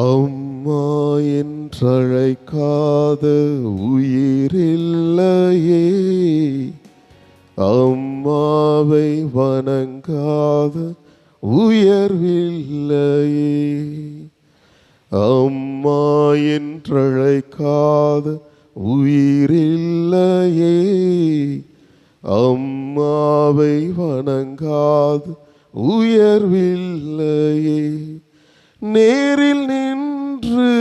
அம்மா என்றழைக்காத நேரில் நின்று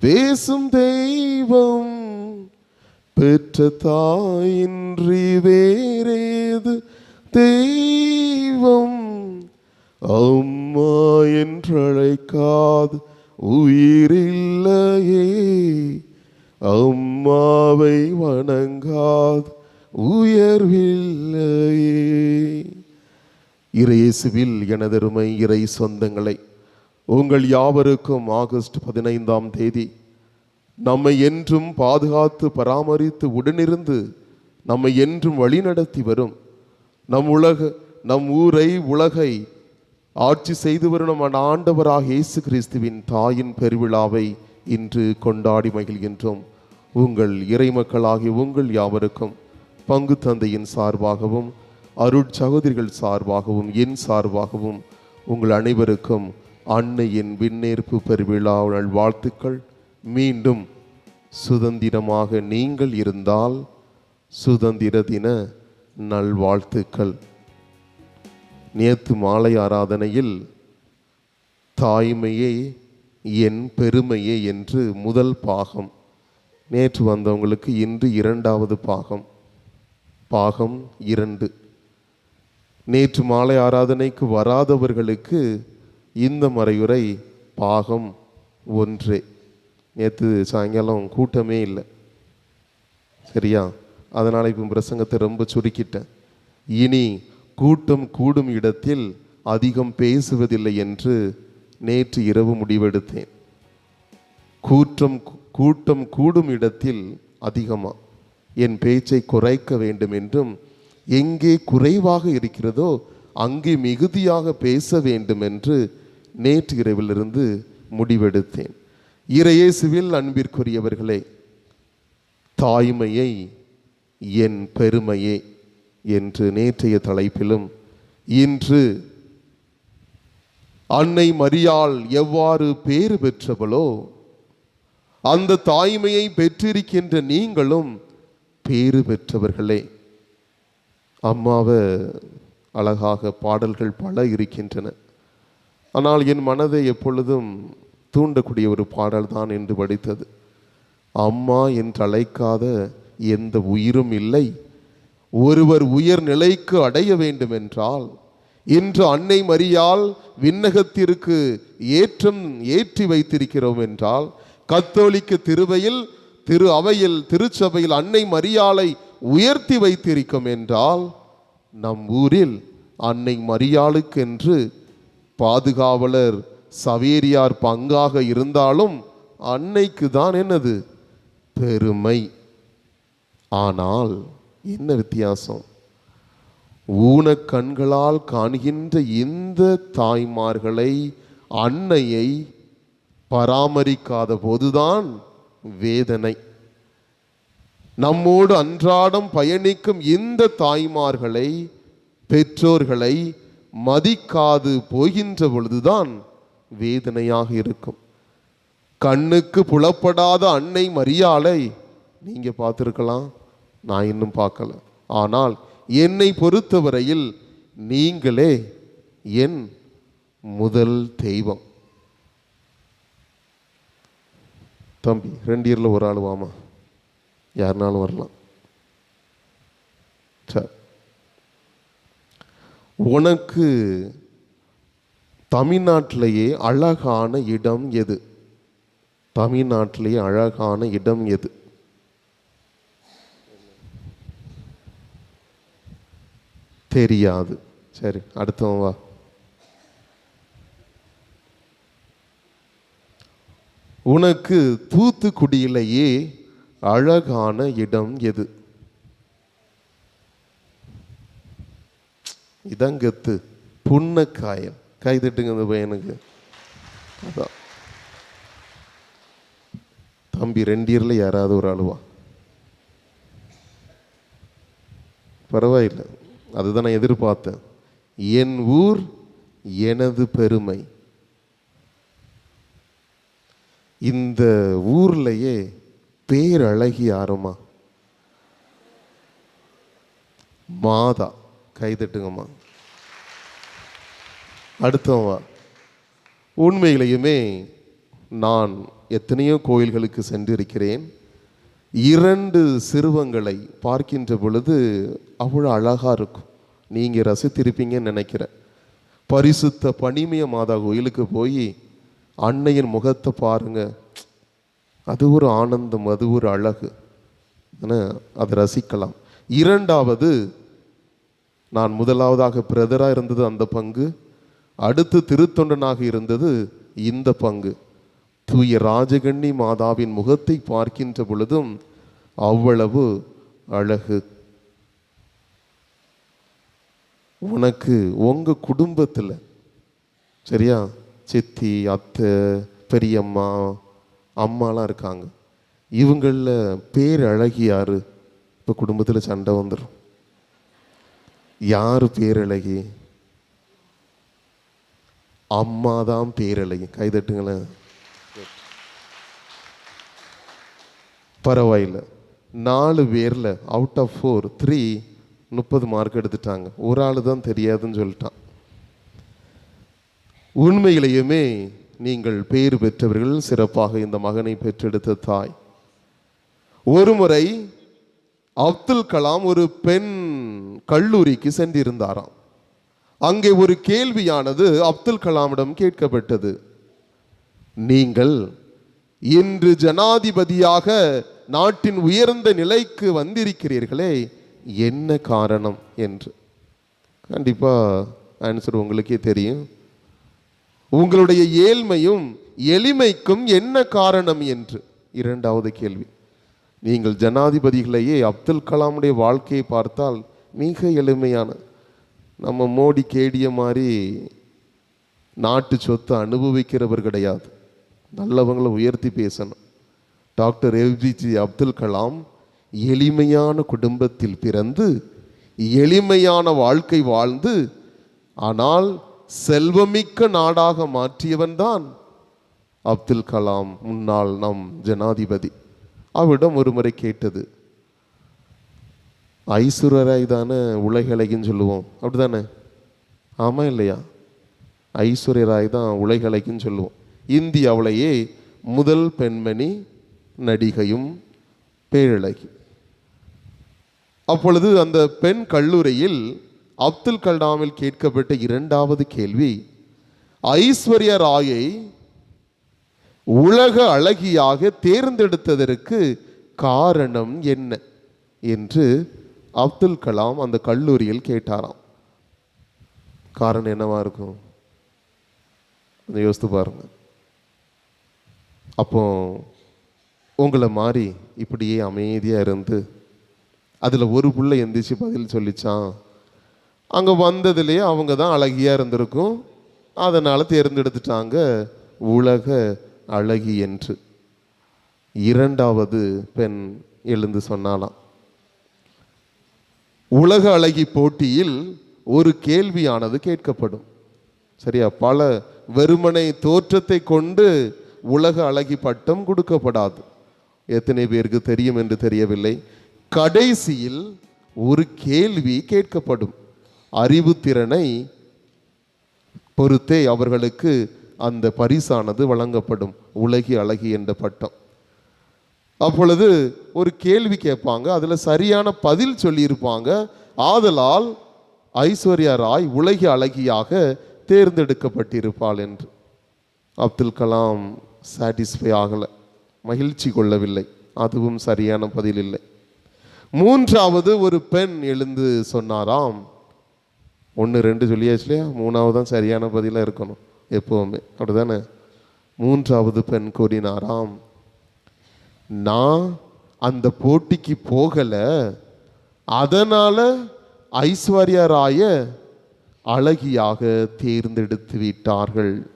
பேசும் தெய்வம் பெற்ற தாயின்றி வேறேது தெய்வம்? அம்மா என்றழைக்காது உயிரில்லையே. அம்மாவை வணங்காது உயர்வில்லையே. இறையேசுவில் எனதருமை இறை சொந்தங்களை உங்கள் யாவருக்கும் ஆகஸ்ட் பதினைந்தாம் தேதி நம்மை என்றும் பாதுகாத்து பராமரித்து உடனிருந்து நம்மை என்றும் வழிநடத்தி வரும். நம் உலக நம் ஊரை உலகை ஆட்சி செய்து வரும் ஆண்டவராக இயேசு கிறிஸ்துவின் தாயின் பெருவிழாவை இன்று கொண்டாடி மகிழ்கின்றோம். உங்கள் இறைமக்களாகிய உங்கள் யாவருக்கும் பங்கு தந்தையின் சார்பாகவும் அருட்சகோதரிகள் சார்பாகவும் என் சார்பாகவும் உங்கள் அனைவருக்கும் அன்னையின் விண்ணேற்பு பெருவிழா நல் வாழ்த்துக்கள். மீண்டும் சுதந்திரமாக நீங்கள் இருந்தால் சுதந்திர தின நல்வாழ்த்துக்கள். நேத்து மாலை ஆராதனையில் தாய்மையே என் பெருமையே என்று முதல் பாகம். நேற்று வந்தவங்களுக்கு இன்று இரண்டாவது பாகம். பாகம் இரண்டு. நேற்று மாலை ஆராதனைக்கு வராதவர்களுக்கு இந்த மறையுறை பாகம் ஒன்றே. நேற்று சாயங்காலம் கூட்டமே இல்லை. சரியா? அதனால் இப்போ பிரசங்கத்தை ரொம்ப சுருக்கிட்டேன். இனி கூட்டம் கூடும் இடத்தில் அதிகம் பேசுவதில்லை என்று நேற்று இரவு முடிவெடுத்தேன். கூற்றம் கூட்டம் கூடும் இடத்தில் அதிகமா? என் பேச்சை குறைக்க வேண்டும் என்றும் எங்கே குறைவாக இருக்கிறதோ அங்கே மிகுதியாக பேச வேண்டும் என்று நேற்று இரவிலிருந்து முடிவெடுத்தேன். இறையேசுவில் அன்பிற்குரியவர்களே தாய்மையை என் பெருமையே என்று நேற்றைய தலைப்பிலும் இன்று அன்னை மரியாள் எவ்வாறு பேறு பெற்றவளோ அந்த தாய்மையை பெற்றிருக்கின்ற நீங்களும் பேறு பெற்றவர்களே. அம்மாவை அழகாக பாடல்கள் பல இருக்கின்றன. ஆனால் என் மனதை எப்பொழுதும் தூண்டக்கூடிய ஒரு பாடல் தான் என்று படித்தது. அம்மா என்று அழைக்காத எந்த உயிரும் இல்லை. ஒருவர் உயர் நிலைக்கு அடைய வேண்டும் என்றால் இன்று அன்னை மரியால் விண்ணகத்திற்கு ஏற்றம் ஏற்றி வைத்திருக்கிறோம் என்றால் கத்தோலிக்க திருவையில் திரு அவையில் திருச்சபையில் அன்னை மரியாளை உயர்த்தி வைத்திருக்கும் என்றால் நம் ஊரில் அன்னை மரியாளுக்கென்று பாதுகாவலர் சவேரியார் பங்காக இருந்தாலும் அன்னைக்கு தான் என்னது? பெருமை. ஆனால் என்ன வித்தியாசம்? ஊனக் கண்களால் காண்கின்ற இந்த தாய்மார்களை அன்னையை பராமரிக்காத போதுதான் வேதனை. நம்மோடு அன்றாடம் பயணிக்கும் இந்த தாய்மார்களை பெற்றோர்களை மதிக்காது போகின்ற பொழுதுதான் வேதனையாக இருக்கும். கண்ணுக்கு புலப்படாத அன்னை மரியாளை நீங்கள் பார்த்துருக்கலாம். நான் இன்னும் பார்க்கல. ஆனால் என்னை பொறுத்தவரையில் நீங்களே என் முதல் தெய்வம். தம்பி ரெண்டு இயரில் ஒரு ஆள் வாமா. யாருனாலும் வரலாம். சரி. உனக்கு தமிழ்நாட்டிலேயே அழகான இடம் எது? தமிழ்நாட்டிலேயே அழகான இடம் எது? தெரியாது. சரி அடுத்தவன் வா. உனக்கு தூத்துக்குடியிலேயே அழகான இடம் எது? இதான் கெத்து புன்னக்காயல் கை தட்டுங்க அந்த பையனுக்கு. அதான் தம்பி ரெண்டு இயரில் யாராவது ஒரு அழுவா பரவாயில்லை. அதுதான் நான் எதிர்பார்த்தேன். என் ஊர் எனது பெருமை. இந்த ஊர்லயே பேரழகி யாருமா? மாதா. கைதட்டுங்கம்மா. தட்டுங்கம்மா அடுத்தவா உண்மையிலேயுமே நான் எத்தனையோ கோயில்களுக்கு சென்றிருக்கிறேன். இரண்டு சிறுவங்களை பார்க்கின்ற பொழுது அவ்வளோ அழகாக இருக்கும். நீங்கள் ரசித்திருப்பீங்கன்னு நினைக்கிறேன். பரிசுத்த பனிமய மாதா கோயிலுக்கு போய் அன்னையின் முகத்தை பாருங்க. அது ஒரு ஆனந்தம் அது ஒரு அழகு. அதை ரசிக்கலாம். இரண்டாவது நான் முதலாவதாக பிரதராக இருந்தது அந்த பங்கு. அடுத்து திருத்தொண்டனாக இருந்தது இந்த பங்கு. தூய ராஜகண்ணி மாதாவின் முகத்தை பார்க்கின்ற பொழுதும் அவ்வளவு அழகு. உனக்கு உங்க குடும்பத்தில் சரியா? சித்தி அத்தை பெரியம்மா அம்மாலாம் இருக்காங்க. இவங்களில் பேர் அழகியாரு இப்போ குடும்பத்தில் சண்டை வந்துடும் யார் பேரழகி? அம்மா தான் பேரழகி கைதட்டுங்களேன் பரவாயில்ல. நாலு பேரில் அவுட் ஆஃப் ஃபோர் த்ரீ முப்பது மார்க் எடுத்துட்டாங்க. ஒரு ஆள் தான் தெரியாதுன்னு சொல்லிட்டான். உண்மையிலேயுமே நீங்கள் பேர் பெற்றவர்கள் சிறப்பாக இந்த மகனை பெற்றெடுத்த தாய். ஒரு முறை அப்துல் கலாம் ஒரு பெண் கல்லூரிக்கு சென்றிருந்தாராம். அங்கே ஒரு கேள்வியானது அப்துல் கலாமிடம் கேட்கப்பட்டது. நீங்கள் இன்று ஜனாதிபதியாக நாட்டின் உயர்ந்த நிலைக்கு வந்திருக்கிறீர்களே என்ன காரணம்? என்று. கண்டிப்பாக ஆன்சர் உங்களுக்கே தெரியும். உங்களுடைய ஏழ்மையும் எளிமைக்கும் என்ன காரணம்? என்று. இரண்டாவது கேள்வி. நீங்கள் ஜனாதிபதிகளையே அப்துல் கலாமுடைய வாழ்க்கையை பார்த்தால் மிக எளிமையான. நம்ம மோடி கேடிய மாதிரி நாட்டு சொத்தை அனுபவிக்கிறவர் கிடையாது. நல்லவங்களை உயர்த்தி பேசணும். டாக்டர் ஏபிஜே அப்துல் கலாம் எளிமையான குடும்பத்தில் பிறந்து எளிமையான வாழ்க்கை வாழ்ந்து ஆனால் செல்வமிக்க நாடாக மாற்றியவன்தான் அப்துல் கலாம் முன்னாள் நம் ஜனாதிபதி. அவரிடம் ஒரு முறை கேட்டது ஐஸ்வர்யராய் தானே உலகழகின்னு சொல்லுவோம். அப்படிதானே ஆமா இல்லையா? ஐஸ்வர்யராய் தான் உலகலைக்குன்னு சொல்லுவோம். இந்தியாவிலேயே முதல் பெண்மணி நடிகையும் பேரழகி. அப்பொழுது அந்த பெண் கல்லூரியில் அப்துல் கலாமில் கேட்கப்பட்ட இரண்டாவது கேள்வி ஐஸ்வர்ய ராயை உலக அழகியாக தேர்ந்தெடுத்ததற்கு காரணம் என்ன? என்று அப்துல் கலாம் அந்த கல்லூரியில் கேட்டாராம். காரணம் என்னவா இருக்கும்? அதை யோசித்து பாருங்க. அப்போ உங்களை மாறி இப்படியே அமைதியாக இருந்து அதில் ஒரு புள்ளை எந்திரிச்சு பதில் சொல்லிச்சான். அங்கே வந்ததுலேயே அவங்க தான் அழகியாக இருந்திருக்கும். அதனால் தேர்ந்தெடுத்துட்டாங்க உலக அழகி என்று. இரண்டாவது பெண் எழுந்து சொன்னாலாம் உலக அழகி போட்டியில் ஒரு கேள்வியானது கேட்கப்படும். சரியா? பல வெறுமனை தோற்றத்தை கொண்டு உலக அழகி பட்டம் கொடுக்கப்படாது. எத்தனை பேருக்கு தெரியும் என்று தெரியவில்லை. கடைசியில் ஒரு கேள்வி கேட்கப்படும். அறிவுத்திறனை பொறுத்தே அவர்களுக்கு அந்த பரிசானது வழங்கப்படும். உலகி அழகி என்ற பட்டம். அப்பொழுது ஒரு கேள்வி கேட்பாங்க அதில் சரியான பதில் சொல்லியிருப்பாங்க. ஆதலால் ஐஸ்வர்யா ராய் உலகி அழகியாக தேர்ந்தெடுக்கப்பட்டிருப்பாள் என்று. அப்துல் கலாம் சாட்டிஸ்ஃபை ஆகலை மகிழ்ச்சி கொள்ளவில்லை அதுவும் சரியான பதில் இல்லை. மூன்றாவது ஒரு பெண் எழுந்து சொன்னாராம் ஒன்று ரெண்டு சொல்லியாச்சு இல்லையா? மூணாவது தான் சரியான பதிலாக இருக்கணும் எப்போவுமே. அப்படிதானே மூன்றாவது பெண் கூறினாராம் நான் அந்த போட்டிக்கு போகலை. அதனால் ஐஸ்வர்யா ராய அழகியாக தேர்ந்தெடுத்து விட்டார்கள்.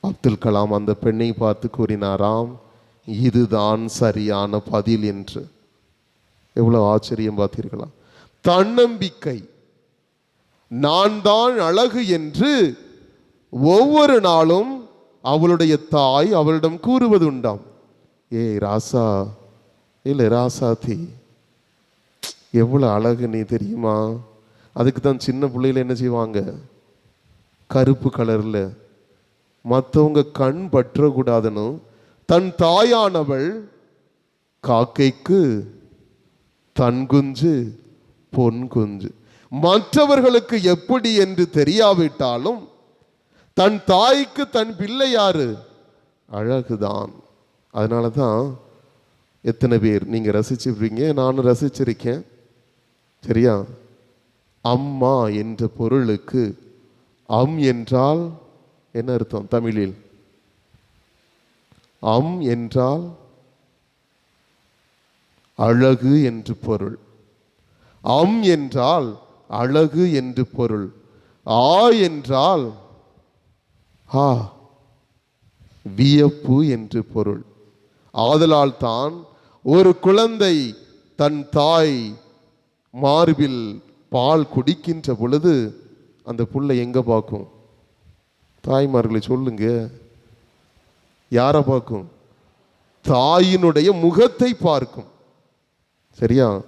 அப்துல் கலாம் அந்த பெண்ணை பார்த்து கூறினாராம் இதுதான் சரியான பதில் என்று. எவ்வளோ ஆச்சரியம் பார்த்தீர்களா? தன்னம்பிக்கை. நான் தான் அழகு என்று ஒவ்வொரு நாளும் அவளுடைய தாய் அவளிடம் கூறுவது உண்டாம். ஏய் ராசா இல்லை ராசாத்தி எவ்வளோ அழகு நீ தெரியுமா? அதுக்கு தான் சின்ன பிள்ளையில என்ன செய்வாங்க? கருப்பு கலரில். மற்றவங்க கண் பற்றக்கூடாதுன்னு தன் தாயானவள் காக்கைக்கு தன் குஞ்சு பொன் குஞ்சு. மற்றவர்களுக்கு எப்படி என்று தெரியாவிட்டாலும் தன் தாய்க்கு தன் பிள்ளை யாரு? அழகுதான். அதனால தான் எத்தனை பேர் நீங்கள் ரசிச்சிருப்பீங்க நானும் ரசிச்சிருக்கேன். சரியா? அம்மா என்ற பொருளுக்கு அம் என்றால் என்ன அர்த்தம் தமிழில்? அம் என்றால் அழகு என்று பொருள். அம் என்றால் அழகு என்று பொருள். ஆ என்றால் ஆ வியப்பு என்று பொருள். ஆதலால் தான் ஒரு குழந்தை தன் தாய் மார்பில் பால் குடிக்கின்ற பொழுது அந்த புள்ளை எங்கே பார்க்கும்? தாய்மார்களை சொல்லுங்க. யாரை பார்க்கும்? தாயினுடைய முகத்தை பார்க்கும். சரியா?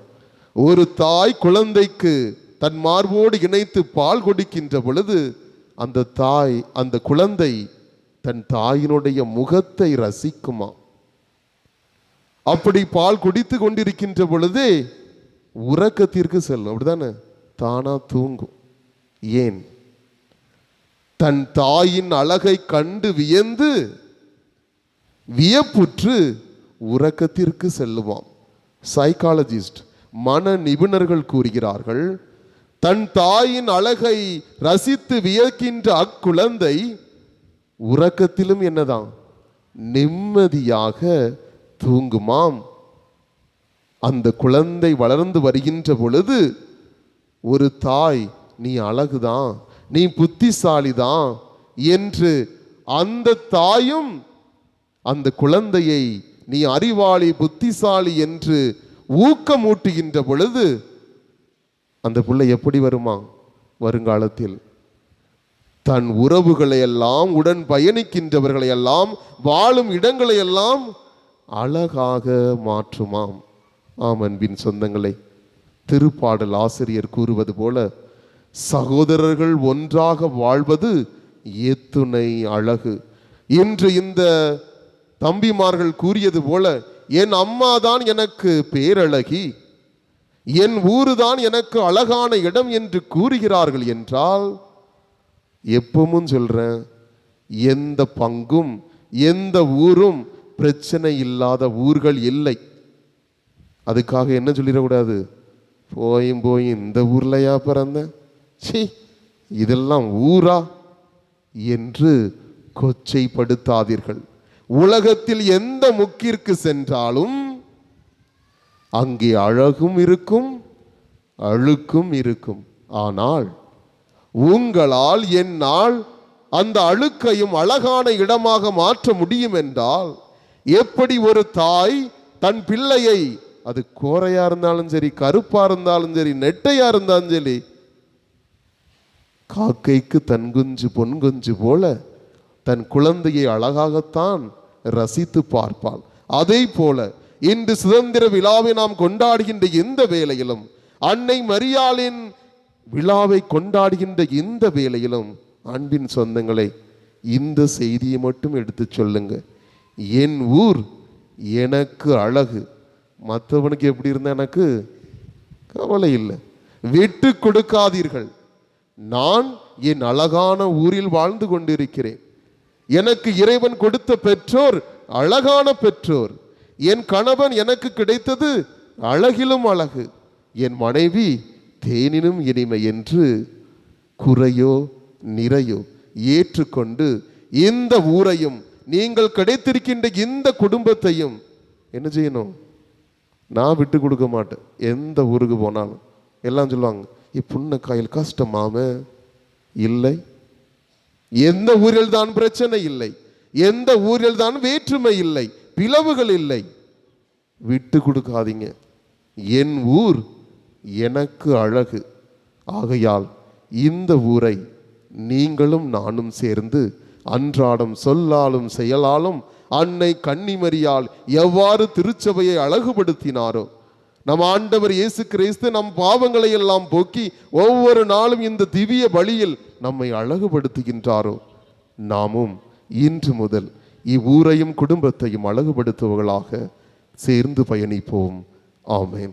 ஒரு தாய் குழந்தைக்கு தன் மார்போடு இணைத்து பால் கொடுக்கின்ற பொழுது அந்த தாய் அந்த குழந்தை தன் தாயினுடைய முகத்தை ரசிக்குமா? அப்படி பால் குடித்து கொண்டிருக்கின்ற பொழுது உறக்கத்திற்கு செல்லும். அப்படிதானே? தானா தூங்கும். ஏன்? தன் தாயின் அழகை கண்டு வியந்து வியப்புற்று உறக்கத்திற்கு செல்லுவாம் சைக்காலஜிஸ்ட் மன நிபுணர்கள் கூறுகிறார்கள் தன் தாயின் அழகை ரசித்து வியக்கின்ற அக்குழந்தை உறக்கத்திலும் என்னதான்? நிம்மதியாக தூங்குமாம்? அந்த குழந்தை வளர்ந்து வருகின்ற பொழுது ஒரு தாய் நீ அழகுதான் நீ புத்திசாலிதான் என்று அந்த தாயும் அந்த குழந்தையை நீ அறிவாளி புத்திசாலி என்று ஊக்கமூட்டுகின்ற பொழுது அந்த பிள்ளை எப்படி வருமா? வருங்காலத்தில். தன் உறவுகளை எல்லாம் உடன் பயணிக்கின்றவர்களை எல்லாம் வாழும் இடங்களை எல்லாம் அழகாக மாற்றுமாம். ஆம் அன்பின் சொந்தங்களை திருப்பாடல் ஆசிரியர் கூறுவது போல சகோதரர்கள் ஒன்றாக வாழ்வது எத்துணை அழகு. இன்று இந்த தம்பிமார்கள் கூறியது போல என் அம்மா தான் எனக்கு பேரழகி என் ஊருதான் எனக்கு அழகான இடம் என்று கூறுகிறார்கள் என்றால் எப்பவும் சொல்றேன் எந்த பங்கும் எந்த ஊரும் பிரச்சனை இல்லாத ஊர்கள் இல்லை. அதுக்காக என்ன சொல்லிடக்கூடாது? போயும் போய் இந்த ஊர்லையா பிறந்தேன் சி இதெல்லாம் ஊரா? என்று கொச்சைப்படுத்தாதீர்கள். உலகத்தில் எந்த முக்கிற்கு சென்றாலும் அங்கே அழகும் இருக்கும் அழுக்கும் இருக்கும். ஆனால் உங்களால் என்னால் அந்த அழுக்கையும் அழகான இடமாக மாற்ற முடியும் என்றால் எப்படி ஒரு தாய் தன் பிள்ளையை அது கோரையா இருந்தாலும் சரி கருப்பா இருந்தாலும் சரி நெட்டையா இருந்தாலும் சரி காக்கைக்கு தன் குஞ்சு பொன் குஞ்சு போல தன் குழந்தையை அழகாகத்தான் ரசித்து பார்ப்பாள். அதே போல இன்று சுதந்திர விழாவை நாம் கொண்டாடுகின்ற இந்த வேளையிலும் அன்னை மரியாளின் விழாவை கொண்டாடுகின்ற இந்த வேளையிலும் அன்பின் சொந்தங்களை இந்த செய்தியை மட்டும் எடுத்து சொல்லுங்க. என் ஊர் எனக்கு அழகு. மற்றவனுக்கு எப்படி இருந்த எனக்கு கவலை இல்லை. விட்டு கொடுக்காதீர்கள். நான் என் அழகான ஊரில் வாழ்ந்து கொண்டிருக்கிறேன். எனக்கு இறைவன் கொடுத்த பெற்றோர் அழகான பெற்றோர். என் கணவன் எனக்கு கிடைத்தது அழகிலும் அழகு. என் மனைவி தேனினும் இனிமை என்று குறையோ நிறையோ ஏற்றுக்கொண்டு இந்த ஊரையும் நீங்கள் கிடைத்திருக்கின்ற இந்த குடும்பத்தையும் என்ன செய்யணும்? நான் விட்டு கொடுக்க மாட்டேன். எந்த ஊருக்கு போனாலும். எல்லாம் சொல்லுவாங்க இப்புண்ண காயில் கஷ்டமாம இல்லை. எந்த ஊரில் தான் பிரச்சனை இல்லை. எந்த ஊரில் தான் வேற்றுமை இல்லை. பிளவுகள் இல்லை. விட்டு கொடுக்காதீங்க. என் ஊர் எனக்கு அழகு. ஆகையால் இந்த ஊரை நீங்களும் நானும் சேர்ந்து அன்றாடம் சொல்லாலும் செயலாலும் அன்னை கன்னிமரியால் எவ்வாறு திருச்சபையை அழகுபடுத்தினாரோ? நம் ஆண்டவர் இயேசு கிறிஸ்து நம் பாவங்களை எல்லாம் போக்கி ஒவ்வொரு நாளும் இந்த திவ்ய வழியில் நம்மை அழகுபடுத்துகின்றாரோ? நாமும் இன்று முதல் இவ்வூரையும் குடும்பத்தையும் அழகுபடுத்துவர்களாக சேர்ந்து பயணிப்போம். ஆமேன்.